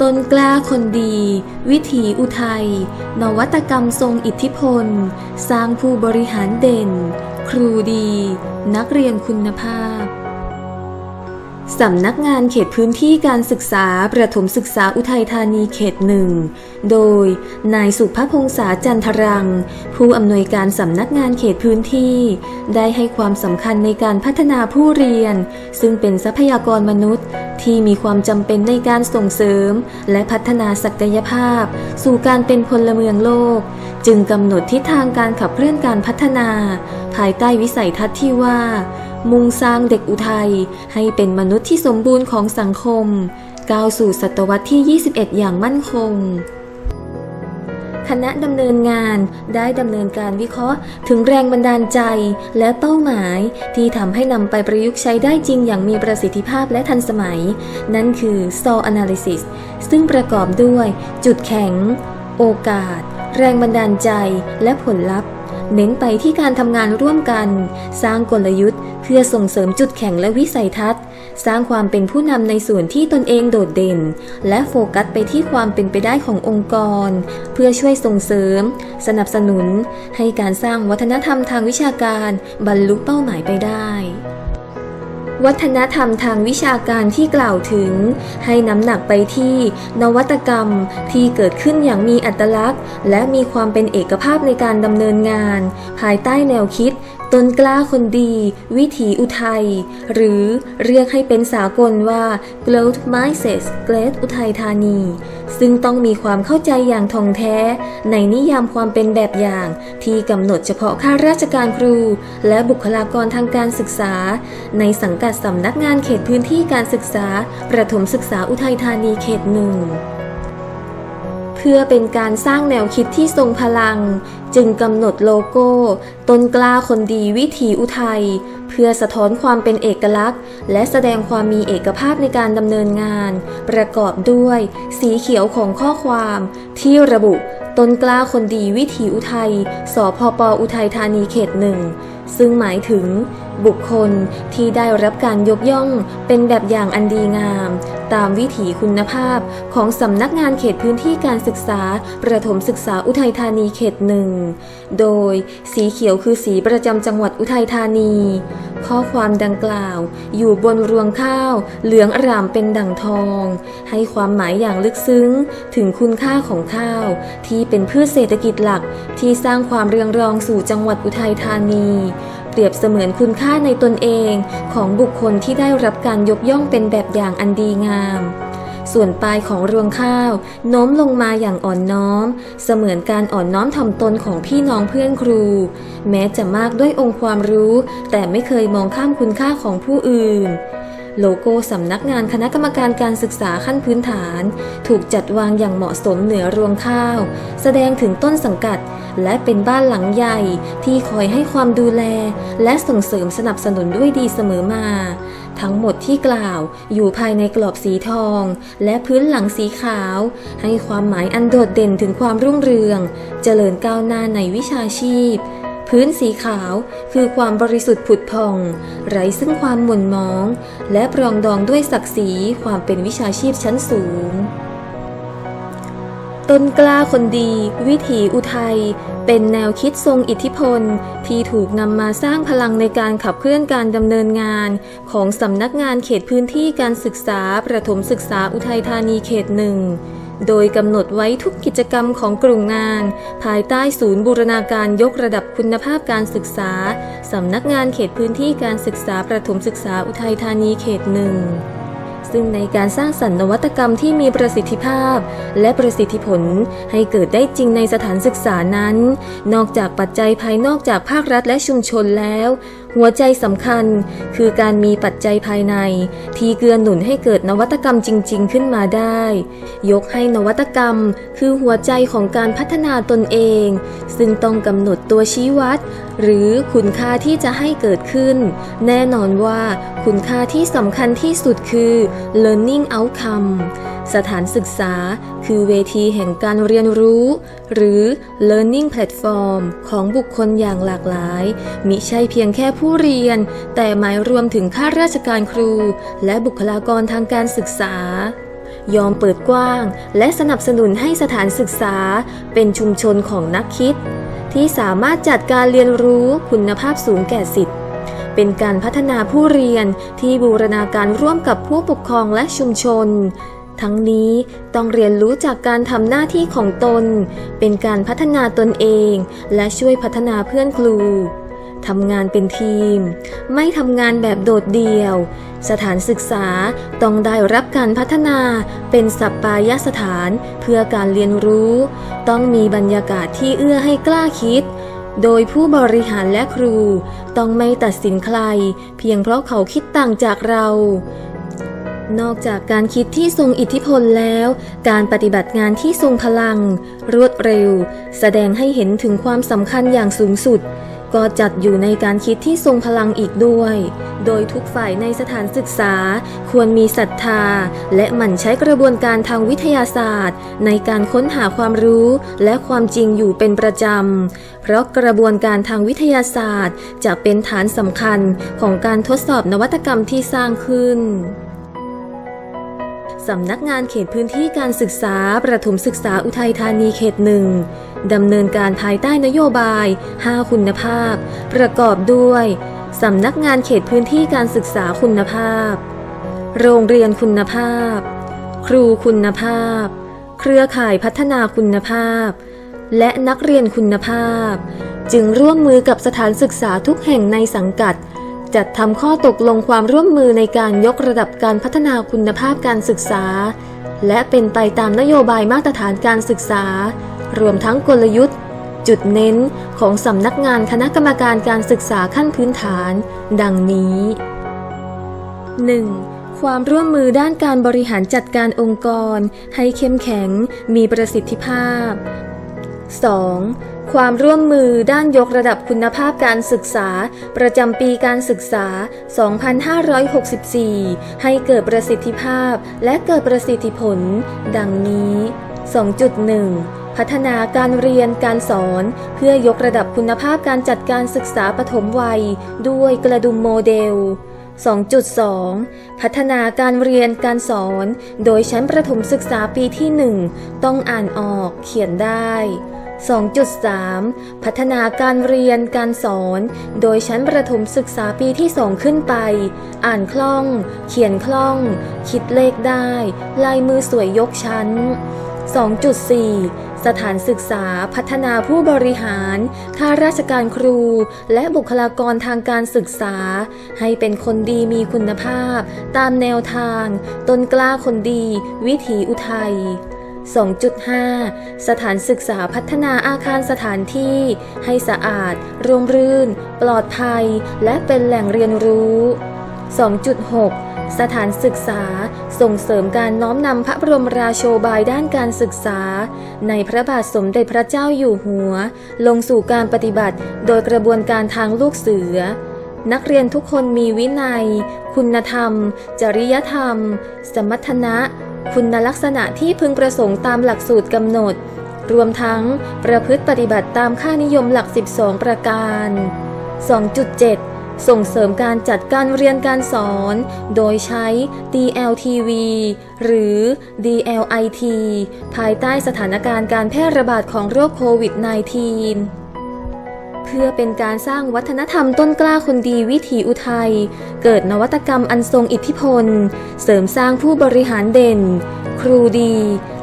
ต้นกล้าคนดี วิถีอุทัย นวัตกรรมทรงอิทธิพล สร้างผู้บริหารเด่น ครูดี นักเรียนคุณภาพ สำนักงานเขตพื้นที่การศึกษาประถมศึกษาอุทัยธานีเขตหนึ่ง โดย นายสุภพงษาจันทรัง ผู้อำนวยการสำนักงานเขตพื้นที่ ได้ให้ความสำคัญในการพัฒนาผู้เรียน ซึ่งเป็นทรัพยากรมนุษย์ ที่มีความจำเป็นในการส่งเสริม และพัฒนาศักยภาพ สู่การเป็นพลเมืองโลก จึงกำหนดทิศทางการขับเคลื่อนการพัฒนา ภายใต้วิสัยทัศน์ที่ว่า มุ่งสร้างเด็กอุทัย ให้เป็นมนุษย์ที่สมบูรณ์ของสังคม ก้าวสู่ศตวรรษที่ 21 อย่างมั่นคงคณะดำเนินงานได้ดำเนินการวิเคราะห์ถึงแรงบันดาลใจและเป้าหมายที่ทำให้นำไปประยุกต์ใช้ได้จริงอย่างมีประสิทธิภาพและทันสมัย นั่นคือ SAW Analysis ซึ่งประกอบด้วย จุดแข็ง โอกาส แรงบันดาลใจและผลลัพธ์ เน้นไปที่การทำงานร่วมกัน สร้างกลยุทธ์ เพื่อส่งเสริมจุดแข็งและวิสัยทัศน์ สร้างความเป็นผู้นำในส่วนที่ตนเองโดดเด่น และโฟกัสไปที่ความเป็นไปได้ขององค์กร เพื่อช่วยส่งเสริม สนับสนุน ให้การสร้างวัฒนธรรมทางวิชาการบรรลุเป้าหมายไปได้ วัฒนธรรมทางวิชาการที่กล่าวถึง ให้น้ำหนักไปที่นวัตกรรมที่เกิดขึ้นอย่างมีอัตลักษณ์ และมีความเป็นเอกภาพในการดำเนินงาน ภายใต้แนวคิด ต้นกล้าคนดี วิถีอุทัย หรือเรียกให้เป็นสากลว่า Growth Mindset Great อุทัยธานี ซึ่งต้องมีความเข้าใจอย่างท่องแท้ ในนิยามความเป็นแบบอย่าง ที่กำหนดเฉพาะข้าราชการครู และบุคลากรทางการศึกษา ในสังกัดสำนักงานเขตพื้นที่การศึกษา ประถมศึกษาอุทัยธานีเขตหนึ่ง พื่อเป็นการสร้างแนวคิดที่ทรงพลัง จึงกำหนดโลโก้ ต้นกล้าคนดีวิถีอุทัย เพื่อสะท้อนความเป็นเอกลักษณ์ และแสดงความมีเอกภาพในการดำเนินงาน ประกอบด้วย สีเขียวของข้อความ ที่ระบุ ต้นกล้าคนดีวิถีอุทัย สพปอุทัยธานีเขตหนึ่งซึ่งหมายถึง บุคคลที่ได้รับการยกย่องเป็นแบบอย่างอันดีงาม ตามวิถีคุณภาพของสำนักงานเขตพื้นที่การศึกษา ประถมศึกษาอุทัยธานีเขตหนึ่ง โดยสีเขียวคือสีประจำจังหวัดอุทัยธานี ข้อความดังกล่าวอยู่บนรวงข้าว เหลืองอร่ามเป็นดั่งทอง ให้ความหมายอย่างลึกซึ้ง ถึงคุณค่าของข้าว ที่เป็นพืชเศรษฐกิจหลักที่สร้างความเรืองรองสู่จังหวัดอุทัยธานี เปรียบเสมือนคุณค่าในตนเองของบุคคลที่ได้รับการยกย่องเป็นแบบอย่างอันดีงาม ส่วนปลายของรวงข้าวโน้มลงมาอย่างอ่อนน้อม เสมือนการอ่อนน้อมถ่อมตนของพี่น้องเพื่อนครู แม้จะมากด้วยองค์ความรู้ แต่ไม่เคยมองข้ามคุณค่าของผู้อื่น โลโก้สำนักงานคณะกรรมการการศึกษาขั้นพื้นฐาน ถูกจัดวางอย่างเหมาะสมเหนือรวงข้าว แสดงถึงต้นสังกัด และเป็นบ้านหลังใหญ่ที่คอยให้ความดูแล และส่งเสริมสนับสนุนด้วยดีเสมอมา ทั้งหมดที่กล่าวอยู่ภายในกรอบสีทอง และพื้นหลังสีขาว ให้ความหมายอันโดดเด่นถึงความรุ่งเรือง เจริญก้าวหน้าในวิชาชีพ พื้นสีขาวคือความบริสุทธิ์ผุดผ่อง ไร้ซึ่งความหม่นมอง และปรองดองด้วยศักดิ์ศรีความเป็นวิชาชีพชั้นสูง ต้นกล้าคนดี วิถีอุทัย เป็นแนวคิดทรงอิทธิพล ที่ถูกนำมาสร้างพลังในการขับเคลื่อนการดำเนินงาน ของสำนักงานเขตพื้นที่การศึกษาประถมศึกษาอุทัยธานีเขตหนึ่งโดยกำหนดไว้ทุกกิจกรรมของกลุ่มงาน ภายใต้ศูนย์บูรณาการยกระดับ คุณภาพการศึกษา สำนักงานเขตพื้นที่การศึกษาประถมศึกษาอุทัยธานีเขตหนึ่งซึ่งในการสร้างสรรค์นวัตกรรมที่มีประสิทธิภาพ และประสิทธิผลให้เกิดได้จริงในสถานศึกษานั้น นอกจากปัจจัยภายนอกจากภาครัฐและชุมชนแล้วหัวใจสำคัญคือการมีปัจจัยภายใน ที่เกื้อหนุนให้เกิดนวัตกรรมจริง ๆ ขึ้นมาได้ ยกให้นวัตกรรม คือหัวใจของการพัฒนาตนเอง ซึ่งต้องกำหนดตัวชี้วัด หรือคุณค่าที่จะให้เกิดขึ้น แน่นอนว่าคุณค่าที่สำคัญที่สุดคือ learning outcome สถานศึกษา คือเวทีแห่งการเรียนรู้ หรือ learning platform ของบุคคลอย่างหลากหลาย มิใช่เพียงแค่ผู้เรียน แต่หมายรวมถึงข้าราชการครู และบุคลากรทางการศึกษายอมเปิดกว้าง และสนับสนุนให้สถานศึกษา เป็นชุมชนของนักคิด ที่สามารถจัดการเรียนรู้คุณภาพสูงแก่สิทธิ์เป็นการพัฒนาผู้เรียนที่บูรณาการร่วมกับผู้ปกครองและชุมชน ทั้งนี้ต้องเรียนรู้จากการทำหน้าที่ของตน เป็นการพัฒนาตนเอง และช่วยพัฒนาเพื่อนครูทำงานเป็นทีม ไม่ทำงานแบบโดดเดี่ยว สถานศึกษาต้องได้รับการพัฒนาเป็นสัปปายสถานเพื่อการเรียนรู้ ต้องมีบรรยากาศที่เอื้อให้กล้าคิด โดยผู้บริหารและครู ต้องไม่ตัดสินใคร เพียงเพราะเขาคิดต่างจากเรา นอกจากการคิดที่ทรงอิทธิพลแล้ว การปฏิบัติงานที่ทรงพลัง รวดเร็ว แสดงให้เห็นถึงความสำคัญอย่างสูงสุด ก็จัดอยู่ในการคิดที่ทรงพลังอีกด้วย โดยทุกฝ่ายในสถานศึกษาควรมีศรัทธา และหมั่นใช้กระบวนการทางวิทยาศาสตร์ ในการค้นหาความรู้และความจริงอยู่เป็นประจำ เพราะกระบวนการทางวิทยาศาสตร์ จะเป็นฐานสำคัญของการทดสอบนวัตกรรมที่สร้างขึ้น สำนักงานเขตพื้นที่การศึกษาประถมศึกษาอุทัยธานีเขตหนึ่งดำเนินการภายใต้นโยบาย 5 คุณภาพ ประกอบด้วยสำนักงานเขตพื้นที่การศึกษาคุณภาพ โรงเรียนคุณภาพ ครูคุณภาพ เครือข่ายพัฒนาคุณภาพ และนักเรียนคุณภาพ จึงร่วมมือกับสถานศึกษาทุกแห่งในสังกัด จัดทำข้อตกลงความร่วมมือในการยกระดับการพัฒนาคุณภาพการศึกษา และเป็นไปตามนโยบายมาตรฐานการศึกษา รวมทั้งกลยุทธ์ จุดเน้นของสำนักงานคณะกรรมการการศึกษาขั้นพื้นฐาน ดังนี้ 1. ความร่วมมือด้านการบริหารจัดการองค์กร ให้เข้มแข็ง มีประสิทธิภาพ 2. ความร่วมมือด้านยกระดับคุณภาพการศึกษา ประจำปีการศึกษา 2564 ให้เกิดประสิทธิภาพและเกิดประสิทธิผล ดังนี้ 2.1พัฒนาการเรียนการสอน เพื่อยกระดับคุณภาพการจัดการศึกษาปฐมวัย ด้วยกระดุมโมเดล 2.2 พัฒนาการเรียนการสอน โดยชั้นประถมศึกษาปีที่ 1 ต้องอ่านออกเขียนได้ 2.3 พัฒนาการเรียนการสอน โดยชั้นประถมศึกษาปีที่ 2 ขึ้นไป อ่านคล่อง เขียนคล่อง คิดเลขได้ ลายมือสวยยกชั้น 2.4 สถานศึกษาพัฒนาผู้บริหาร ข้าราชการครู และบุคลากรทางการศึกษา ให้เป็นคนดีมีคุณภาพ ตามแนวทาง ตนกล้าคนดี วิถีอุทัย 2.5 สถานศึกษาพัฒนาอาคารสถานที่ ให้สะอาดร่มรื่น ปลอดภัย และเป็นแหล่งเรียนรู้ 2.6 สถานศึกษาส่งเสริมการน้อมนำพระบรมราโชบายด้านการศึกษา ในพระบาทสมเด็จพระเจ้าอยู่หัว ลงสู่การปฏิบัติ โดยกระบวนการทางลูกเสือ นักเรียนทุกคนมีวินัย คุณธรรม จริยธรรม สมรรถนะ คุณลักษณะที่พึงประสงค์ตามหลักสูตรกำหนด รวมทั้งประพฤติปฏิบัติตามค่านิยมหลัก 12 ประการ 2.7 ส่งเสริมการจัดการเรียนการสอน โดยใช้ DLTV หรือ DLIT ภายใต้สถานการณ์การแพร่ระบาดของโรคโควิด -19 เพื่อเป็นการสร้างวัฒนธรรมต้นกล้าคนดีวิถีอุทัย เกิดนวัตกรรมอันทรงอิทธิพล เสริมสร้างผู้บริหารเด่น ครูดี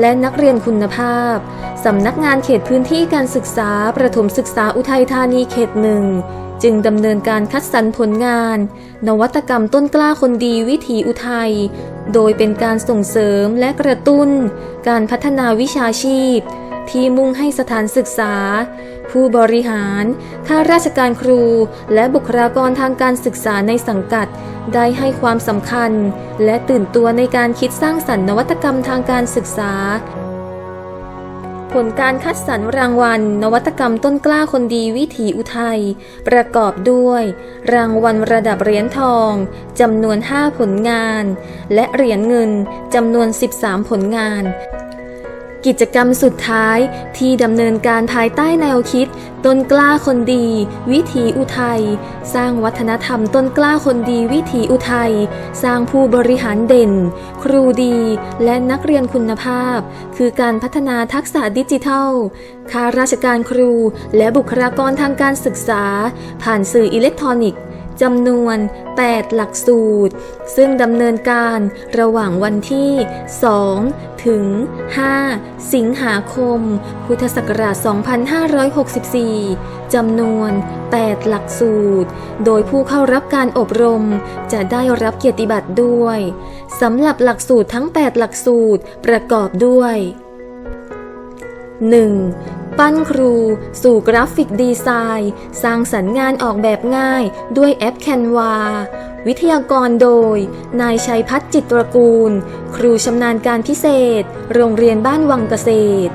และนักเรียนคุณภาพ สำนักงานเขตพื้นที่การศึกษาประถมศึกษาอุทัยธานีเขตหนึ่งจึงดำเนินการคัดสรรผลงาน นวัตกรรมต้นกล้าคนดีวิถีอุทัย โดยเป็นการส่งเสริมและกระตุ้น การพัฒนาวิชาชีพ ที่มุ่งให้สถานศึกษา ผู้บริหาร ข้าราชการครู และบุคลากรทางการศึกษาในสังกัด ได้ให้ความสำคัญ และตื่นตัวในการคิดสร้างสรรค์นวัตกรรมทางการศึกษา ผลการคัดสรรรางวัล นวัตกรรมต้นกล้าคนดีวิถีอุทัย ประกอบด้วย รางวัลระดับเหรียญทองจำนวน 5 ผลงาน และเหรียญเงินจำนวน 13 ผลงาน กิจกรรมสุดท้ายที่ดำเนินการภายใต้แนวคิด ต้นกล้าคนดี วิถีอุทัย สร้างวัฒนธรรมต้นกล้าคนดีวิถีอุทัย สร้างผู้บริหารเด่น ครูดีและนักเรียนคุณภาพ คือการพัฒนาทักษะดิจิทัลข้าราชการครูและบุคลากรทางการศึกษา ผ่านสื่ออิเล็กทรอนิกส์ จำนวน 8 หลักสูตร ซึ่งดำเนินการระหว่างวันที่ 2 ถึง 5 สิงหาคม พุทธศักราช 2564 จำนวน 8 หลักสูตร โดยผู้เข้ารับการอบรมจะได้รับเกียรติบัตรด้วยสำหรับหลักสูตรทั้ง 8 หลักสูตรประกอบด้วย 1. ปั้นครู สู่กราฟิกดีไซน์ สร้างสรรค์งานออกแบบง่ายด้วยแอป Canva วิทยากรโดย นายชัยพัฒน์จิตรกูล ครูชำนาญการพิเศษ โรงเรียนบ้านวังเกษตร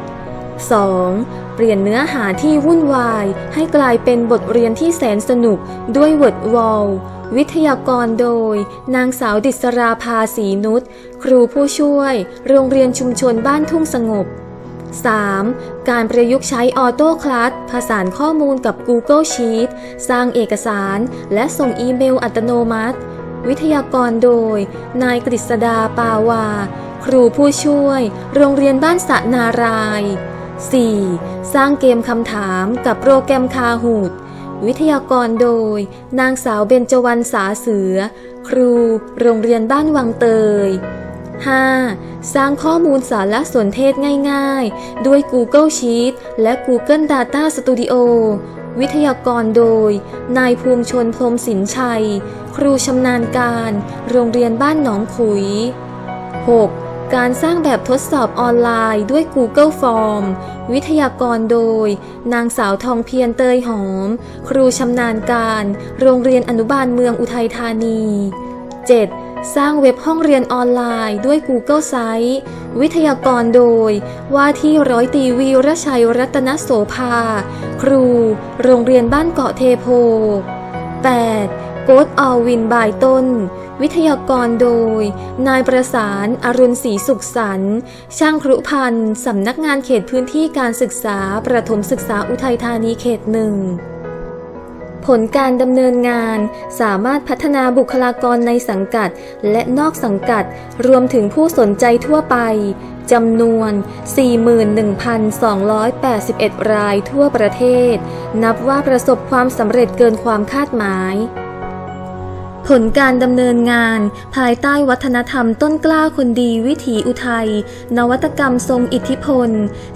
2. เปลี่ยนเนื้อหาที่วุ่นวาย ให้กลายเป็นบทเรียนที่แสนสนุกด้วย Word Wall วิทยากรโดย นางสาวดิศราภาสีนุช ครูผู้ช่วย โรงเรียนชุมชนบ้านทุ่งสงบ 3. การประยุกต์ใช้ออโต้คลัสผสานข้อมูลกับ Google Sheet สร้างเอกสาร และส่งอีเมลอัตโนมัติ วิทยากรโดย นายกฤษดาปาวา ครูผู้ช่วย โรงเรียนบ้านสะนาราย 4. สร้างเกมคำถามกับโปรแกรมคาหูดวิทยากรโดย นางสาวเบญจวรรณสาเสือ ครู โรงเรียนบ้านวังเตย 5. สร้างข้อมูลสารสนเทศง่ายๆ ด้วย Google Sheets และ Google Data Studio วิทยากรโดย นายภูมิชนพรมสินชัย ครูชำนาญการ โรงเรียนบ้านหนองขุย 6. การสร้างแบบทดสอบออนไลน์ด้วย Google Form วิทยากรโดย นางสาวทองเพียรเตยหอม ครูชำนาญการ โรงเรียนอนุบาลเมืองอุทัยธานี 7. สร้างเว็บห้องเรียนออนไลน์ด้วย Google Sites วิทยากรโดย ว่าที่ร้อยตีวีรชัยรัตนโสภา ครู โรงเรียนบ้านเกาะเทโพ 8. โกดออวินบายต้น วิทยากรโดย นายประสานอรุณศรีสุขสันต์ช่างครุพันธ์สำนักงานเขตพื้นที่การศึกษาประถมศึกษาอุทัยธานีเขตหนึ่ง ผลการดำเนินงาน สามารถพัฒนาบุคลากรในสังกัด และนอกสังกัด รวมถึงผู้สนใจทั่วไปจำนวน 41,281 รายทั่วประเทศ นับว่าประสบความสำเร็จเกินความคาดหมาย ผลการดำเนินงาน ภายใต้วัฒนธรรมต้นกล้าคนดีวิถีอุทัย นวัตกรรมทรงอิทธิพล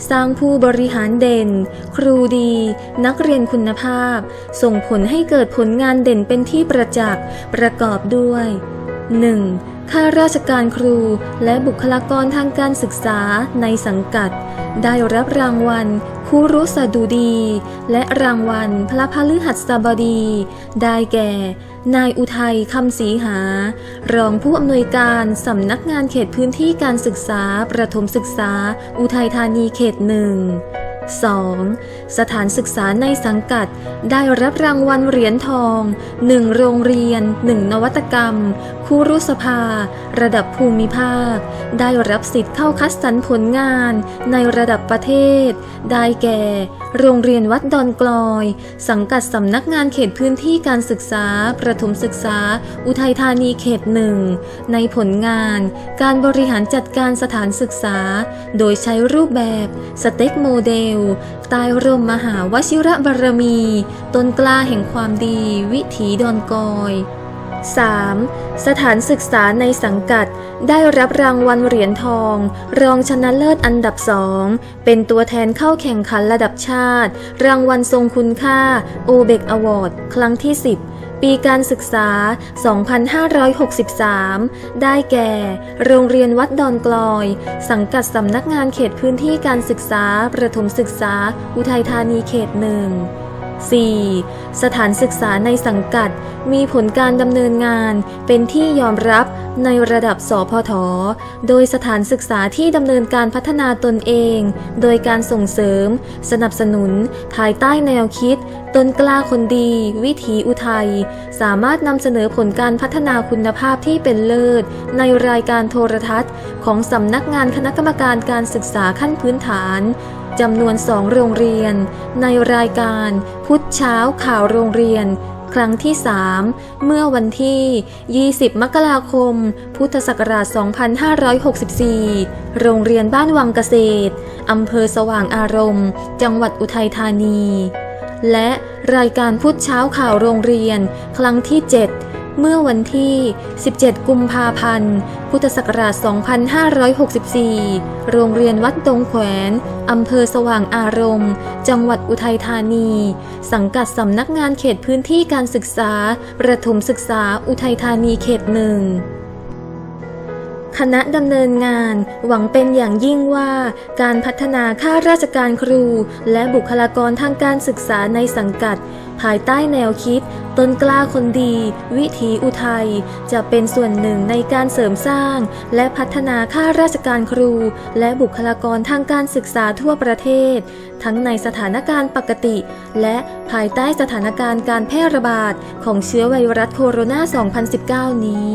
สร้างผู้บริหารเด่น ครูดี นักเรียนคุณภาพ ส่งผลให้เกิดผลงานเด่นเป็นที่ประจักษ์ประกอบด้วย 1. ข้าราชการครูและบุคลากรทางการศึกษาในสังกัด ได้รับรางวัลผู้รู้สดุดี และรางวัลพระพฤหัสบดี ได้แก่ นายอุทัยคำศรีหา รองผู้อำนวยการสำนักงานเขตพื้นที่การศึกษาประถมศึกษา อุทัยธานีเขตหนึ่ง 2. สถานศึกษาในสังกัด ได้รับรางวัลเหรียญทอง 1 โรงเรียน 1 นวัตกรรม คู่รุสภา ระดับภูมิภาค ได้รับสิทธิ์เข้าคัดสรรผลงานในระดับประเทศ ได้แก่ โรงเรียนวัดดอนกลอย สังกัดสำนักงานเขตพื้นที่การศึกษา ประถมศึกษา อุทัยธานีเขตหนึ่ง ในผลงาน การบริหารจัดการสถานศึกษา โดยใช้รูปแบบสเต็กโมเดลใต้ร่มมหาวชิระบารมี ต้นกล้าแห่งความดี วิถีดอนกอย 3. สถานศึกษาในสังกัดได้รับรางวัลเหรียญทอง รองชนะเลิศอันดับสองเป็นตัวแทนเข้าแข่งขันระดับชาติ รางวัลทรงคุณค่าโอเบกอวอร์ดครั้งที่ 10 ปีการศึกษา 2563 ได้แก่ โรงเรียนวัดดอนกลอย สังกัดสำนักงานเขตพื้นที่การศึกษา ประถมศึกษา อุทัยธานีเขตหนึ่ง 4. สถานศึกษาในสังกัด มีผลการดำเนินงาน เป็นที่ยอมรับในระดับสพท โดยสถานศึกษาที่ดำเนินการพัฒนาตนเอง โดยการส่งเสริม สนับสนุน ภายใต้แนวคิด ตนกล้าคนดี วิถีอุทัย สามารถนำเสนอผลการพัฒนาคุณภาพที่เป็นเลิศ ในรายการโทรทัศน์ ของสำนักงานคณะกรรมการการศึกษาขั้นพื้นฐาน จำนวนสองโรงเรียน ในรายการพุทธเช้าข่าวโรงเรียน ครั้งที่ 3 เมื่อวันที่ 20 มกราคม พุทธศักราช 2564 โรงเรียนบ้านวังเกษตรอำเภอสว่างอารมณ์ จังหวัดอุทัยธานี และรายการพุทธเช้าข่าวโรงเรียน ครั้งที่ 7 เมื่อวันที่ 17 กุมภาพันธ์ พุทธศักราช 2564 โรงเรียนวัดดงแขวน อำเภอสว่างอารมณ์ จังหวัดอุทัยธานี สังกัดสำนักงานเขตพื้นที่การศึกษา ประถมศึกษาอุทัยธานีเขตหนึ่งคณะดำเนินงานหวังเป็นอย่างยิ่งว่าการพัฒนาข้าราชการครู และบุคลากรทางการศึกษาในสังกัด ภายใต้แนวคิด ต้นกล้าคนดี วิถีอุทัย จะเป็นส่วนหนึ่งในการเสริมสร้าง และพัฒนาข้าราชการครู และบุคลากรทางการศึกษาทั่วประเทศ ทั้งในสถานการณ์ปกติ และภายใต้สถานการณ์การแพร่ระบาดของเชื้อไวรัสโคโรนา 2019 นี้